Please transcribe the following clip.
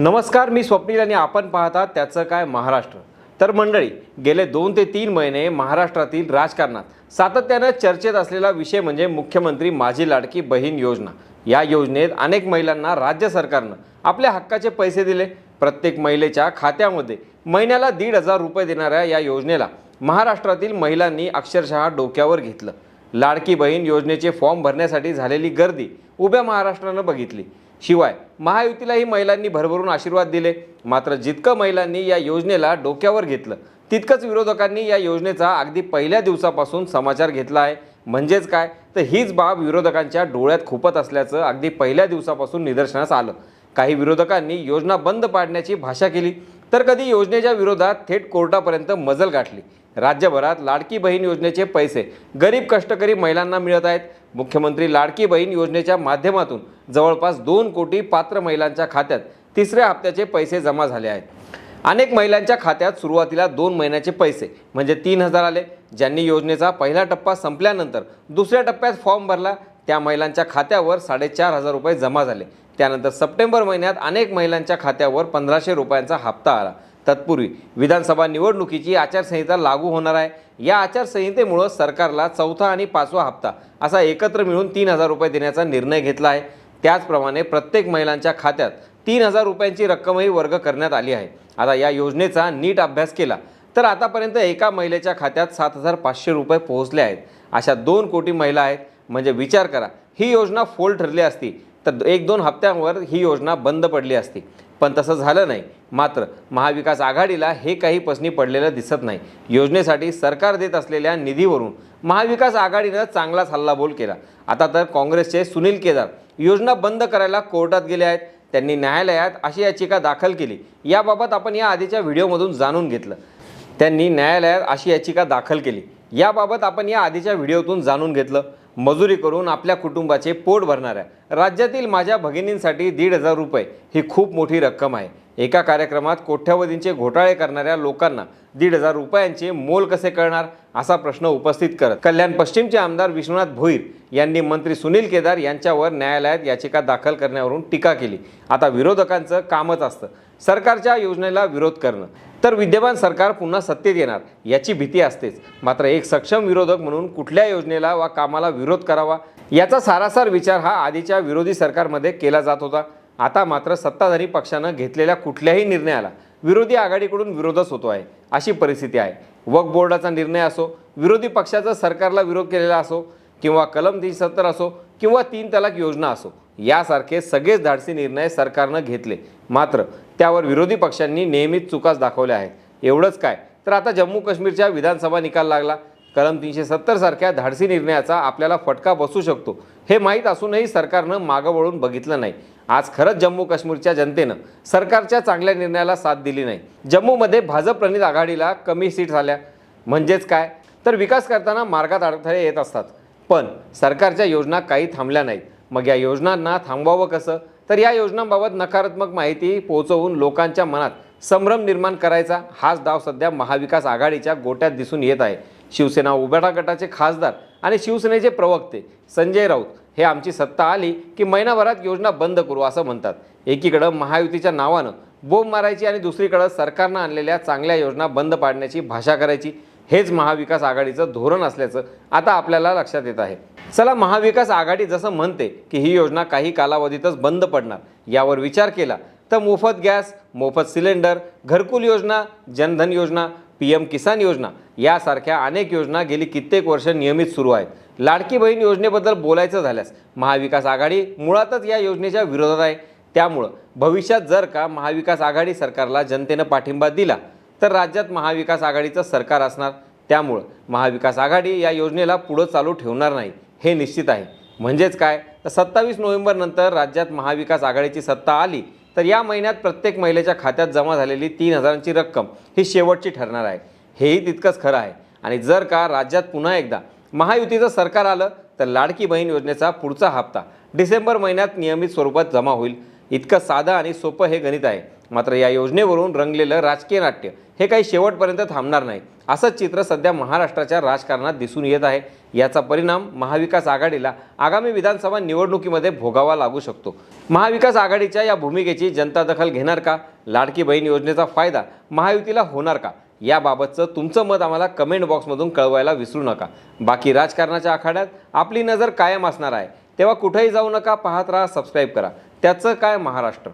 नमस्कार मी स्वप्नील आणि आपण पाहतात त्याचं काय महाराष्ट्र. तर मंडळी गेले दोन ते तीन महिने महाराष्ट्रातील राजकारणात सातत्यानं चर्चेत असलेला विषय म्हणजे मुख्यमंत्री माझी लाडकी बहीण योजना. या योजनेत अनेक महिलांना राज्य सरकारनं आपल्या हक्काचे पैसे दिले. प्रत्येक महिलेच्या खात्यामध्ये महिन्याला दीड हजार रुपये देणाऱ्या या योजनेला महाराष्ट्रातील महिलांनी अक्षरशः डोक्यावर घेतलं. लाडकी बहीण योजनेचे फॉर्म भरण्यासाठी झालेली गर्दी उभ्या महाराष्ट्रानं बघितली. शिवाय महायुतीलाही महिलांनी भरभरून आशीर्वाद दिले. मात्र जितकं महिलांनी या योजनेला डोक्यावर घेतलं तितकंच विरोधकांनी या योजनेचा अगदी पहिल्या दिवसापासून समाचार घेतला आहे. म्हणजेच काय? तर हीच बाब विरोधकांच्या डोळ्यात खुपत असल्याचं अगदी पहिल्या दिवसापासून निदर्शनास आलं. काही विरोधकांनी योजना बंद पाडण्याची भाषा केली. तर कधी योजनेच्या विरोधात थेट कोर्टापर्यंत मजल गाठली. राज्यभरात लाडकी बहीण योजनेचे पैसे गरीब कष्टकरी महिलांना मिळत आहेत. मुख्यमंत्री लाडकी बहीण योजनेच्या माध्यमातून जवळपास दोन कोटी पात्र महिलांच्या खात्यात तिसऱ्या हप्त्याचे पैसे जमा झाले आहेत. अनेक महिलांच्या खात्यात सुरुवातीला दोन महिन्याचे पैसे म्हणजे तीन हजार आले. ज्यांनी योजनेचा पहिला टप्पा संपल्यानंतर दुसऱ्या टप्प्यात फॉर्म भरला त्या महिलांच्या खात्यावर साडेचार हजार रुपये जमा झाले. त्यानंतर सप्टेंबर महिन्यात अनेक महिलांच्या खात्यावर पंधराशे रुपयांचा हप्ता आला. तत्पूर्वी विधानसभा निवडणुकीची आचारसंहिता लागू होणार आहे. या आचारसंहितेमुळं सरकारला चौथा आणि पाचवा हप्ता असा एकत्र मिळून तीन हजार रुपये देण्याचा निर्णय घेतला आहे. त्याचप्रमाणे प्रत्येक महिलांच्या खात्यात तीन हजार रुपयांची रक्कमही वर्ग करण्यात आली आहे. आता या योजनेचा नीट अभ्यास केला तर आतापर्यंत एका महिलेच्या खात्यात सात हजार पाचशे रुपये पोहोचले आहेत. अशा दोन कोटी महिला आहेत. म्हणजे विचार करा ही योजना फोल ठरली असती. तर एक दोन हप्त्यांवर ही योजना बंद पडली असती. पण तसं झालं नाही. मात्र महाविकास आघाडीला हे काही पसनी पडलेलं दिसत नाही. योजनेसाठी सरकार देत असलेल्या निधीवरून महाविकास आघाडीनं चांगलाच हल्लाबोल केला. आता तर काँग्रेसचे सुनील केदार योजना बंद करायला कोर्टात गेले आहेत. त्यांनी न्यायालयात अशी याचिका दाखल केली. याबाबत आपण या आधीच्या व्हिडिओमधून जाणून घेतलं. त्यांनी न्यायालयात अशी याचिका दाखल केली. याबाबत आपण या आधीच्या व्हिडिओतून जाणून घेतलं. मजुरी करून आपल्या कुटुंबाचे पोट भरणाऱ्या राज्यातील माझ्या भगिनींसाठी दीड हजार रुपये ही खूप मोठी रक्कम आहे. एका कार्यक्रमात कोट्यावधींचे घोटाळे करणाऱ्या लोकांना दीड हजार रुपयांचे मोल कसे कळणार? असा प्रश्न उपस्थित करत कल्याण पश्चिमचे आमदार विश्वनाथ भोईर यांनी मंत्री सुनील केदार यांच्यावर न्यायालयात याचिका दाखल करण्यावरून टीका केली. आता विरोधकांचं कामच असतं. सरकारच्या योजनेला विरोध करणं. तर विद्यमान सरकार पुन्हा सत्तेत येणार याची भीती असतेच. मात्र एक सक्षम विरोधक म्हणून कुठल्या योजनेला वा कामाला विरोध करावा याचा सारासार विचार हा आधीच्या विरोधी सरकारमध्ये केला जात होता. आता मात्र सत्ताधारी पक्षानं घेतलेल्या कुठल्याही निर्णयाला विरोधी आघाडीकडून विरोधच होतो आहे अशी परिस्थिती आहे. वक्फ बोर्डाचा निर्णय असो विरोधी पक्षाचा सरकारला विरोध केलेला असो किंवा कलम तीनशे सत्तर असो किंवा तीन तलाक योजना असो यासारखे सगळेच धाडसी निर्णय सरकारनं घेतले. मात्र त्यावर विरोधी पक्षांनी नेहमीच चुकाच दाखवल्या आहेत. एवढंच काय? तर आता जम्मू काश्मीरच्या विधानसभा निकाल लागला. कलम तीनशे सत्तर सारख्या धाडसी निर्णयाचा आपल्याला फटका बसू शकतो. हे माहीत असूनही सरकारनं मागं वळून बघितलं नाही. आज खरंच जम्मू काश्मीरच्या जनतेनं सरकारच्या चांगल्या निर्णयाला साथ दिली नाही. जम्मूमध्ये भाजप प्रणित आघाडीला कमी सीट झाल्या. म्हणजेच काय? तर विकास करताना मार्गात अडथळे येत असतात. पण सरकारच्या योजना काही थांबल्या नाहीत. मग या योजनांना थांबवावं कसं? तर या योजनांबाबत नकारात्मक माहिती पोहोचवून लोकांच्या मनात संभ्रम निर्माण करायचा हाच डाव सध्या महाविकास आघाडीच्या गोट्यात दिसून येत आहे. शिवसेना उबाटा गटाचे खासदार आणि शिवसेनेचे प्रवक्ते संजय राऊत हे आमची सत्ता आली की महिनाभरात योजना बंद करू असं म्हणतात. एकीकडं महायुतीच्या नावानं बोंब मारायची आणि दुसरीकडं सरकारनं आणलेल्या चांगल्या योजना बंद पाडण्याची भाषा करायची हेच महाविकास आघाडीचं धोरण असल्याचं आता आपल्याला लक्षात येत आहे. चला महाविकास आघाडी जसं म्हणते की ही योजना काही कालावधीतच बंद पडणार. यावर विचार केला तर मोफत गॅस मोफत सिलेंडर घरकुल योजना जनधन योजना पी एम किसान योजना यासारख्या अनेक योजना गेली कित्येक वर्ष नियमित सुरू आहेत. लाडकी बहीण योजनेबद्दल बोलायचं झाल्यास महाविकास आघाडी मुळातच या योजनेच्या विरोधात आहे. त्यामुळं भविष्यात जर का महाविकास आघाडी सरकारला जनतेनं पाठिंबा दिला तर राज्यात महाविकास आघाडीचं सरकार असणार. त्यामुळं महाविकास आघाडी या योजनेला पुढं चालू ठेवणार नाही हे निश्चित आहे. म्हणजेच काय? तर सत्तावीस नोव्हेंबरनंतर राज्यात महाविकास आघाडीची सत्ता आली तर या महिन्यात प्रत्येक महिलेच्या खात्यात जमा झालेली तीन हजारांची रक्कम ही शेवटची ठरणार आहे. हेही तितकंच खरं आहे. आणि जर का राज्यात पुन्हा एकदा महायुतीचं सरकार आलं तर लाडकी बहीण योजनेचा पुढचा हप्ता डिसेंबर महिन्यात नियमित स्वरूपात जमा होईल. इतकं साधं आणि सोपं हे गणित आहे. मात्र या योजनेवरून रंगलेलं राजकीय नाट्य हे काही शेवटपर्यंत थांबणार नाही. असंच चित्र सध्या महाराष्ट्राच्या राजकारणात दिसून येत आहे. याचा परिणाम महाविकास आघाडीला आगामी विधानसभा निवडणुकीमध्ये भोगावा लागू शकतो. महाविकास आघाडीच्या या भूमिकेची जनता दखल घेणार का? लाडकी बहीण योजनेचा फायदा महायुतीला होणार का? याबाबतचं तुमचं मत आम्हाला कमेंट बॉक्समधून कळवायला विसरू नका. बाकी राजकारणाच्या आखाड्यात आपली नजर कायम असणार आहे. तेव्हा कुठेही जाऊ नका पाहत राहा सबस्क्राईब करा. त्याचं काय महाराष्ट्र?